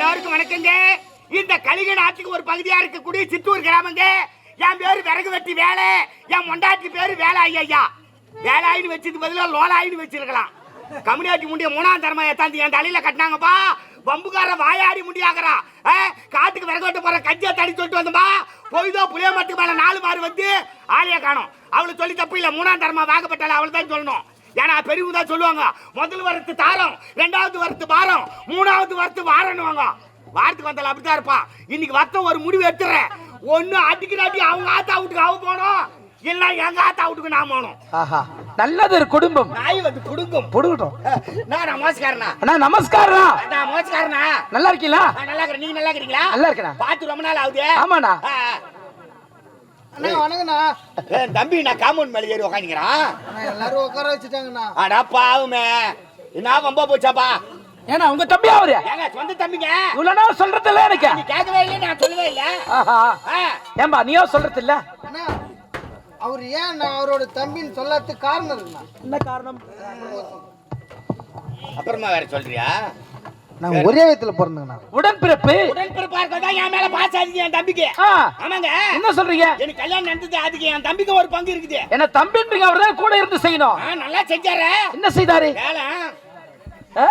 எல்லாருக்கும் வணக்கங்க. இந்த கலிக நாட்டுக்கு ஒரு பகுதியா இருக்கக்கூடிய சித்தூர் கிராமங்க. என் பேரு விறகு வெட்டி வேலை. என் மொண்டாட்டி பேரு வேலாயி ஐயா. வேலாயின்னு வச்சது பதிலாக லோலாயின்னு வச்சிருக்கலாம். கம்யூனிட்டி முடிய மூணாம் தரமா எத்தாந்து என் தலையில கட்டினாங்கப்பா. பம்புக்கார வாயாடி முடியாகிறா காட்டுக்கு விறகு வெட்ட போற கஞ்சியை தடி சொல்லிட்டு வந்தோம்பா பொய்தோ புளிய மட்டுக்கு மேல நாலு மாறு வந்து ஆளைய காணும். அவளுக்கு சொல்லி தப்பு இல்லை. மூணாம் தரமா வாங்கப்பட்டால அவள் தான் சொல்லணும். ஏன்னா பெரியவங்க தான் சொல்லுவாங்க முதல் வரத்து தாரம் ரெண்டாவது வரத்து பாரம் மூணாவது வரத்து வாரன்னுவாங்க. வாரத்துக்கு வந்தால அப்படித்தான் இருப்பான் இன்னைக்கு வத்த ஒரு முடிவு எடுத்துறேன். ஒண்ணு அடிக்கிறாட்டி அவங்க ஆத்தா வீட்டுக்கு அவ போனோம் இல்ல எங்க ஆத்தா வீட்டுக்கு நான் போனோம் ஆஹா நல்லது ஒரு குடும்பம். நாய் வந்து குடுங்கும். புடுங்கட்டும். நான் மோசக்காரனா அண்ணா நமஸ்காரம் நான் மோசக்காரனா நல்லா இருக்கீங்களா? நல்லா இருக்கிறேன். நீங்க நல்லா இருக்கிறீங்களா? நல்லா இருக்கேண்ணா. பார்த்து ரொம்ப நாள் ஆகுது. ஆமாண்ணா ஆ, ஆ. அண்ணா வணக்கண்ணா ஏய், தம்பி நான் காம்பவுண்ட் மேலே ஏறி உக்காந்துக்கிறான் அண்ணா, எல்லாரும் உட்கார வச்சுட்டாங்கண்ணா. அடா பாவுமே. என்ன ரொம்ப போச்சாப்பா? ஏன்னா உங்க தம்பி அவரு? ஏங்க சொந்த தம்பிங்க? இவ்வளவு சொல்றது இல்ல எனக்கு. நீ கேட்கவே இல்லை நான் சொல்லவே இல்லை. ஏம்பா நீயோ சொல்றது இல்ல அண்ணா அவர் ஏன் நான் அவரோட தம்பின்னு சொல்லாததுக்கு காரணம் என்ன காரணம்? அப்புறமா வேற சொல்றியா? நான் ஒரே வயத்துல பிறந்தேங்கண்ணா உடன்பிறப்பு. உடன்பிறப்பா இருக்கதான் என் மேல பாசம் அதிகம் என் தம்பிக்கு. ஆமாங்க. என்ன சொல்றீங்க? எனக்கு கல்யாணம் நடந்தது அதுக்கு என் தம்பிக்கு ஒரு பங்கு இருக்குது. என்ன தம்பின்றீங்க அவர் தான் கூட இருந்து செய்யணும். நல்லா செஞ்சாரு. என்ன செய்தாரு? வேலை. ஆ?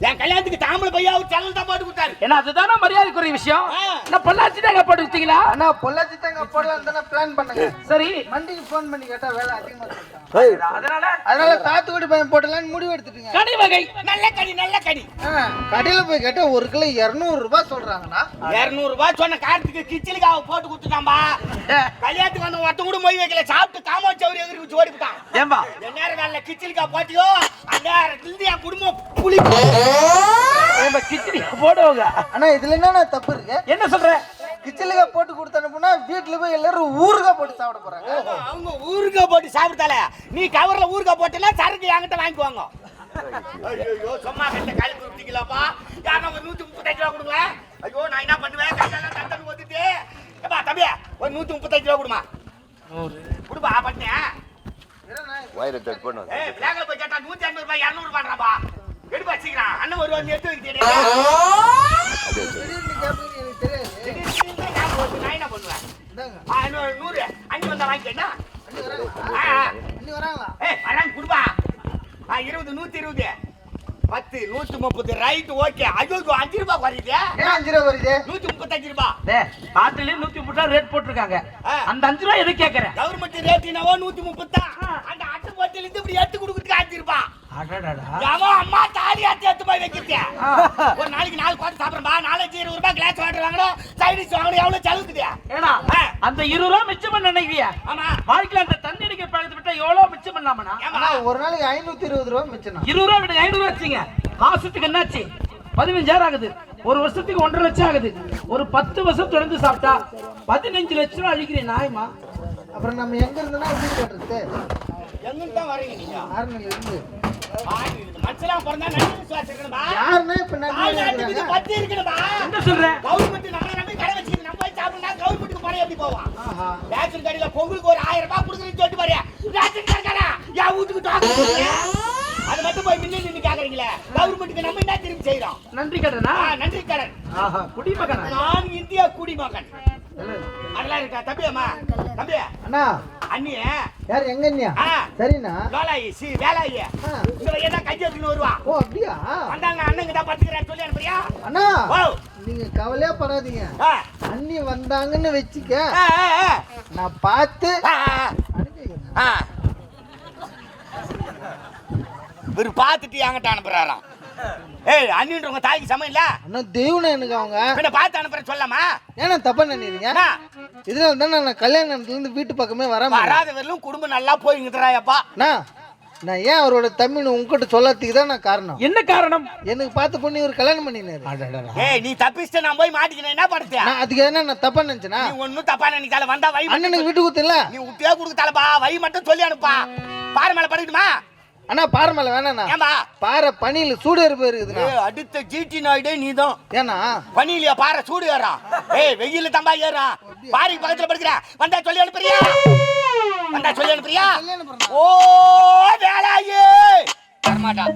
என் கல்யாணத்துக்கு தாம்பளை பையா ஒரு சேனல் தான் போட்டு கொடுத்தாரு. ஏன்னா அதுதானே மரியாதைக்குரிய விஷயம். என்ன பொள்ளாச்சி தாங்க போட்டு வச்சீங்களா அண்ணா பொள்ளாச்சி தாங்க போடலாம் தானே பிளான் பண்ணுங்க சரி. மண்டிக்கு ஃபோன் பண்ணி கேட்டா வேலை அதிகமா சொல்லிட்டாங்க அதனால அதனால தாத்துக்குடி பையன் போடலான்னு முடிவு எடுத்துட்டீங்க. கனி வகை. நல்ல கனி நல்ல ஆ, கடையில போய் கேட்டா ஒரு கிலோ இருநூறு ரூபாய் சொல்றாங்கண்ணா. இருநூறு ரூபாய் சொன்ன காரத்துக்கு கிச்சலுக்காக போட்டு கொடுத்துட்டாம்பா கல்யாணத்துக்கு வந்து ஒருத்த கூட மொய் வைக்கல. சாப்பிட்டு காமௌண்ட் சௌரி எதிரி வச்சு ஓடிவிட்டான் ஏம்பா என் நேரம் வேலை கிச்சலுக்கா போட்டியோ அந்த நேரத்துல இருந்து என் குடும்பம் புளி ஏம்பா கிச்சடி போடுவாங்க. அண்ணா இதுல என்னண்ணா தப்பு இருக்கு? என்ன சொல்ற? கிச்சலுக்கா போட்டு கொடுத்து அனுப்புனா வீட்டுல போய் எல்லாரும் ஊறுகாய் போட்டு சாப்பிட போறாங்க. அவங்க ஊறுகாய் போட்டு சாப்பிட்டால நீ கவர்ல ஊறுகாய் போட்டல சரக்கு என்கிட்ட வாங்கிக்குவாங்க. ஐயோ சும்மா கட்ட காலி கொடுத்தீங்களாப்பா யாரும் ஒரு நூத்தி முப்பத்தஞ்சு ரூபா கொடுங்க. ஐயோ நான் என்ன பண்ணுவேன்? கையெல்லாம் தந்தன் வந்துட்டு ஏப்பா தம்பி ஒரு நூத்தி முப்பத்தஞ்சு ரூபா கொடுமா. கொடுப்பா பண்ணேன் வயிறு டச் பண்ணு ஏய் பிளாக்ல போய் கேட்டா நூத்தி ஐம்பது ரூபாய் இரநூறு ரூபாய்டாப்பா எடுப்பா சீக்கிரம் அண்ணன் வந்து எடுத்து தெரியாது நான் என்ன பண்ணுவேன் நூறு அஞ்சு வந்தா வாங்கிக்கேன்னா வராங்க குடுப்பா. ஆ இருபது நூத்தி இருபது. பத்து நூத்தி முப்பது. ரைட் ஓகே ஐயோ அஞ்சு ரூபாய் ஏன் அஞ்சு ரூபா வருது நூத்தி முப்பத்தஞ்சு ரூபாய் பாட்டிலே நூத்தி முப்பது ரேட் போட்டிருக்காங்க. ஆ. அந்த அஞ்சு ரூபா எது கேக்குறேன் கவர்மெண்ட் ரேட் என்னவோ நூத்தி முப்பத்தான் அந்த அட்டை போட்டில இருந்து இப்படி எடுத்து கொடுக்கறதுக்கு அஞ்சு ரூபாய் அம்மா தாலி எடுத்து போய் வைக்கிறது ஆ. ஒரு நாளைக்கு நாலு கோட்டை சாப்பிடுறா நாலஞ்சு இருபது ரூபாய் கிளாஸ் வாட்டர் வாங்கணும் சைடிஸ் வாங்கணும் எவ்வளவு செலவுக்குது ஏடா. அந்த இருபது ரூபா மிச்சம் பண்ண நினைக்கிறியா? ஆமா. வாழ்க்கையில அந்த தண்ணி அடிக்கிற பழக்கத்தை விட்டா எவ்வளவு மிச்சம் பண்ணாமண்ணா ஒரு நாளைக்கு ஐநூத்தி இருபது ரூபா மிச்சம் இருபது ரூபா விடுங்க ஐநூறு ரூபா வச்சுங்க. மாசத்துக்கு என்னாச்சு? பதினஞ்சாயிரம் ஆகுது. ஒரு வருஷத்துக்கு ஒன்றரை லட்சம் ஆகுது. ஒரு பத்து வருஷம் தொடர்ந்து சாப்பிட்டா பதினஞ்சு லட்சம் ரூபா அழிக்கிறேன் நாயமா அப்புறம் நம்ம எங்க இருந்தோம்னா வீடு கட்டுறது எங்கிட்டு தான் வரீங்க நீங்க? ஆறுநில இருந்து. மனுஷலாம் பிறந்தா நன்றி விசுவாசம் இருக்கணும்பா யாருன்னா இப்ப நன்றி நாட்டுக்கு இது இருக்கிறாங்க பத்தி இருக்கணும்பா என்ன சொல்ற? கவர்மெண்ட் நம்மள நம்பி கடை வச்சுக்கிது நம்ம போய் சாப்பிடணும் கவர்மெண்ட்டுக்கு பணம் எப்படி போவான் ஆஹா. ரேஷன் கடையில பொங்கலுக்கு ஒரு ஆயிரம் ரூபாய் கொடுக்குறேன்னு சொல்லிட்டு பாரு. ரேஷன் கடைக்காரா? என் வீட்டுக்கு டாக்டர் அது மட்டும் போய் முன்ன நின்று கேக்குறீங்களே. கவர்மெண்ட்டுக்கு நம்ம என்ன திரும்பி செய்யறோம் நன்றி கடனா நன்றி கடன். ஆஹா. குடிமகனா? நான் இந்தியா குடிமகன். அதெல்லாம் இருக்கா? தம்பி அம்மா தம்பி அண்ணா. அண்ணி யார் எங்க அண்ணியா? ஆ. சரிண்ணா. லோலாயி சி வேலாயி. இந்த பையன் தான் கஞ்சி எடுத்துன்னு வருவா ஓ அப்படியா? வந்தாங்க அண்ணங்க தான் படுத்துக்கிறேன் சொல்லி அனுப்புறியா? அண்ணா நீங்க கவலையே படாதீங்க. அண்ணி வந்தாங்கன்னு வச்சுக்க நான் பார்த்து இவர் பார்த்துட்டு என்கிட்ட அனுப்புறாராம். ஏய் அண்ணின்றவங்க தாய்க்கு சமம் இல்ல? அண்ணா தெய்வம் எனக்கு அவங்க. பின்ன பார்த்து அனுப்புற சொல்லாமா ஏன்னா தப்பா நினைக்கிறீங்க? என்ன இதனால தான் நான் கல்யாணத்துல இருந்து வீட்டு பக்கமே வராம இருக்கேன். வராத வரலும் குடும்பம் நல்லா போய்ங்கிறாயப்பா அண்ணா நான் ஏன் அவரோட தமிழ் உங்ககிட்ட சொல்லறதுக்கு தான் நான் காரணம்? என்ன காரணம்? எனக்கு பார்த்து பொண்ணு இவர் கல்யாணம் பண்ணினாரு. ஏய் நீ தப்பிச்சுட்டு நான் போய் மாட்டிக்கினேன் என்ன படுத்தியா நான் அதுக்கு என்ன நான் தப்பா நினைச்சேனா நீ ஒண்ணும் தப்பா நினைக்காத வந்தா வை அண்ணனுக்கு வீட்டு கொடுத்துல நீ விட்டே கொடுக்க தலப்பா வை மட்டும் சொல்லி அனுப்பா. பாறை மேல படுக்கணுமா அண்ணா பாறை மேல வேணாண்ணா. ஏம்பா? பாறை பனியில சூடு இருப்பு இருக்குதுண்ணா அடுத்த ஜிடி நாயுடே நீதான். ஏன்னா பனியிலையா பாறை சூடு ஏறான் ஏய் வெயில தம்பா ஏறான் பாறைக்கு பக்கத்துல படுக்கிற. வந்தா சொல்லி அனுப்புறியா? வந்தா சொல்லி அனுப்புறியா. ஓ வேலாயே! வரமாட்டான்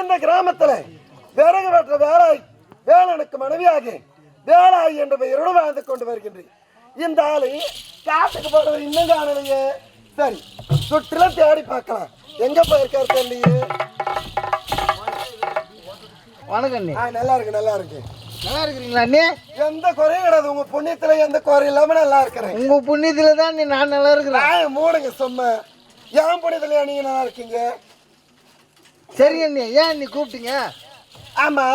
இந்த கிராமத்துல விறகு வெற்ற வேலாய் வேலனுக்கு மனைவியாக வேலாய் என்ற பெயரோடு வாழ்ந்து கொண்டு வருகின்றேன். இந்த ஆளு காட்டுக்கு போனவர் இன்னும் காணலையே. சரி சுற்றிலும் தேடி பார்க்கலாம். எங்க போயிருக்காரு தெரியலையே வணக்கம் நல்லா இருக்கு நல்லா இருக்கு. நல்லா இருக்கிறீங்களா அண்ணி? எந்த குறையும் கிடையாது. உங்க புண்ணியத்துல எந்த குறையும் இல்லாம நல்லா இருக்கிறேன். உங்க புண்ணியத்துல தான் நீ நான் நல்லா இருக்கிறேன். மூடுங்க சும்மா. என் புண்ணியத்துல நீங்க நல்லா இருக்கீங்க? சரி அண்ணி. ஏன் அண்ணி கூப்பிட்டீங்க? ஆமா.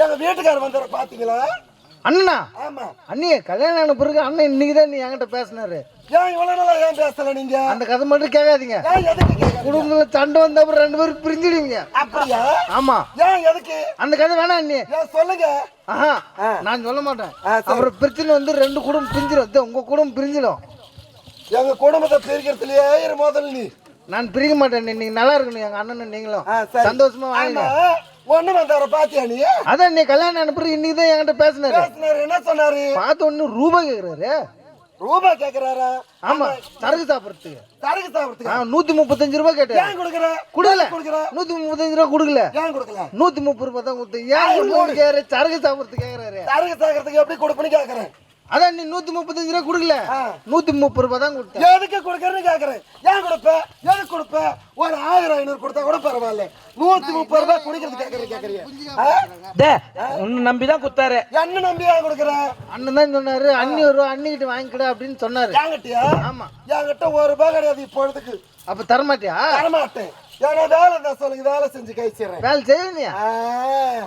எங்க வீட்டுக்காரர் வந்தவரை பாத்தீங்களா? அண்ணனா? ஆமா. அண்ணி கல்யாணம் ஆன பிறகு அண்ணன் இன்னைக்கு தான் நீ என்கிட்ட பேசினாரு. ஏன் இவ்வளவு நாளா ஏன் பேசல நீங்க? அந்த கதை மட்டும் கேட்காதீங்க? குடும்பத்துல சண்டை வந்த அப்புறம் ரெண்டு பேரும் பிரிஞ்சிடுவீங்க. அப்படியா? ஆமா. ஏன் எதுக்கு? அந்த கதை வேணாம் அண்ணி. சொல்லுங்க. ஆஹா நான் சொல்ல மாட்டேன். அப்புறம் பிரச்சனை வந்து ரெண்டு குடும்பம் பிரிஞ்சிடும். உங்க குடும்பம் பிரிஞ்சிடும். எங்க குடும்பத்தை பிரிக்கிறதுலயே இரு முதல்ல நீ. நான் பிரிக்க மாட்டேன். நீங்க நல்லா இருக்கணும் எங்க அண்ணனும் நீங்களும். சந்தோஷமா வாங்க. ஆமா ஒண்ணு வந்தவரை பாத்தியா நீ? அதான் நீ கல்யாணம் பிறகு இன்னைக்கு தான் என்கிட்ட பேசினாரு. பேசினாரு. என்ன சொன்னாரு? பார்த்த ஒண்ணு ரூபாய் கேக்குறாரு. ரூபா கேக்குறாரா? ஆமா சரக்கு சாப்பிடறதுக்கு. சரக்கு சாப்பிடுறதுக்கு? நூத்தி முப்பத்தஞ்சு ரூபாய் கேட்டேன் ஏன் கொடுக்குற? கொடுக்கல. கொடுக்குற? நூத்தி முப்பத்தஞ்சு ரூபாய் கொடுக்கல. ஏன் கொடுக்கல? நூத்தி முப்பது ரூபாய் தான் கொடுத்தேன். ஏன் சரக்கு சாப்பிடறதுக்கு கேக்குறாரு. சரக்கு சாக்கிறதுக்கு எப்படி கொடுப்பேன்னு கேக்குறேன். அதான் நீ நூத்தி முப்பத்தஞ்சு ரூபாய் கொடுக்கல. நூத்தி முப்பது ரூபாய் தான் கொடுத்தேன். எதுக்கு கொடுக்கறேன்னு கேக்குறேன். ஏன் கொடுப்ப? எதுக்கு கொடுப்ப? ஒரு ஆயிரம் ஐநூறு கொடுத்தா கூட பரவாயில்ல. நூத்தி முப்பது ரூபாய் குடிக்கிறது கேக்குறீங்க கேக்குறீங்க. டே உன்னை நம்பி தான் குத்தாரு என்ன நம்பி ஏன் கொடுக்குற? அண்ணன் தான் சொன்னாரு அண்ணி ஒரு ரூபா அண்ணிக்கிட்ட வாங்கிக்கடா அப்படின்னு சொன்னாரு. என்கிட்டயா? ஆமா. என்கிட்ட ஒரு ரூபாய் கிடையாது இப்பொழுதுக்கு. அப்ப தரமாட்டியா? தரமாட்டேன். ஏன்னா வேலை தான் சொல்லுங்க வேலை செஞ்சு கழிச்சிடுறேன் வேலை செய்வீங்க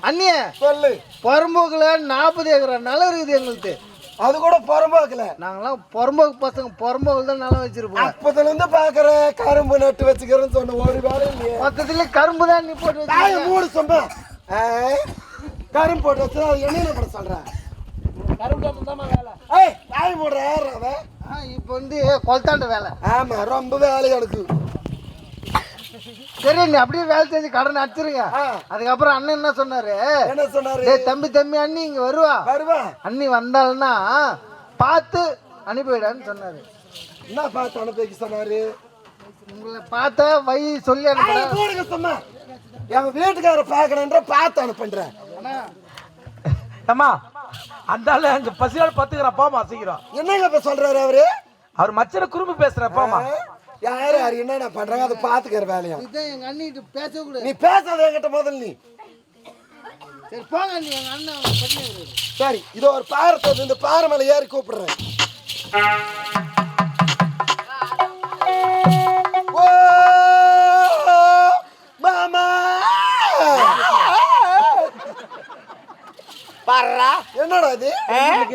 அண்ணிய சொல்லு. புறம்போக்குல நாற்பது ஏக்கர் நிலம் இருக்குது எங்களுக்கு அது கூட புறம்போக்கல. நாங்களாம் புறம்போக்கு பசங்க புறம்போக்கு தான் நிலம் வச்சிருப்போம். அப்பதுல இருந்து பாக்குறேன் கரும்பு நட்டு வச்சுக்கிறேன்னு சொன்ன ஒரு வேலை இல்லையே. மொத்தத்துல கரும்பு தான் நீ போட்டு வச்சிருக்க. மூடு சொன்ன கரும்பு போட்டு வச்சு அது என்ன பண்ண சொல்றேன் ஏய் தாய் மூடுற யார் அவன் ஆ, இப்ப வந்து கொலத்தாண்ட வேலை. ஆமா ரொம்ப வேலை எனக்கு சரி நீ அப்படியே வேலை செஞ்சு கடன் அடிச்சிருங்க. அதுக்கப்புறம் அண்ணன் என்ன சொன்னாரு? என்ன சொன்னாரு? தம்பி தம்பி அண்ணி இங்க வருவா. வருவா. அண்ணி வந்தாள்னா பார்த்து அனுப்பிவிடான்னு சொன்னாரு. என்ன பார்த்து அனுப்பி சொன்னாரு? உங்களை பார்த்தா வை சொல்லி அனுப்புறேன் சும்மா. எங்க வீட்டுக்கார பாக்கணுன்ற பார்த்து அனுப்புன்றேன். அம்மா அந்த ஆளு அங்க பசியோட பத்துக்கிறான் போமா சீக்கிரம். என்னங்க இப்ப சொல்றாரு அவரு? அவர் மச்சன குறும்பு பேசுற போமா யாரு யாரு என்னென்ன பண்றாங்க அதை பாத்துக்கிற வேலையா இதுதான் எங்க அண்ணிட்டு பேசக்கூடாது நீ பேசாத என்கிட்ட முதல்ல நீ. சரி போங்க அண்ணி எங்க அண்ணன் பண்ணி. சரி இதோ ஒரு பாறை இந்த பாறை மேல ஏறி கூப்பிடுறேன். ஓ, மாமா! பாருடா என்னடா இது?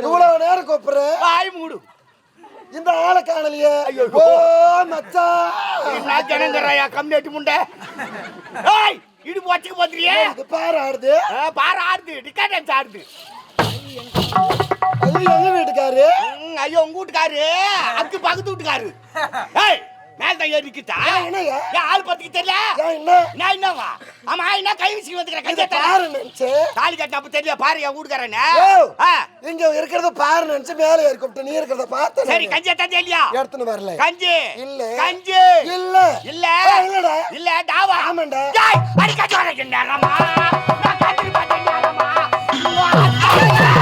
இவ்வளவு நேரம் கூப்பிடுறேன் வாய் மூடு. இந்த ஆளை காணலையே. ஓ மச்சான் என்ன ஜனங்கறாயா கம்யூனிட்டி முண்டை? ஏய் இடுப்பு வச்சுக்க போத்துறியே? பாறை ஆடுது. பாரு ஆடுது. டிக்கெட் டான்ஸ் ஆடுது. அது எங்க வீட்டுக்காரு? ஐயோ உங்க வீட்டுக்காரு. அக்கு பக்கத்து வீட்டுக்காரு. ஏய் மேல தான் ஏறி ஏன் ஆள் பத்துக்கு தெரியல? என்ன? நான் என்னவா ஆமா என்ன கை வீசி வந்துக்கிற கையை பாரு நினைச்சு தெரியல பாரு என் வீட்டுக்காரனே இங்க இருக்கிறத பாரு நினைச்சு மேல கூப்பிட்டு நீ இருக்கிறத பார்த்து சரி கஞ்சியா தான் எடுத்துன்னு வரல. கஞ்சி. இல்ல. கஞ்சி. இல்ல. இல்ல. இல்ல டாவா. ஆமாண்டா. அடி கஞ்சி வரக்கு நேரமா? நான்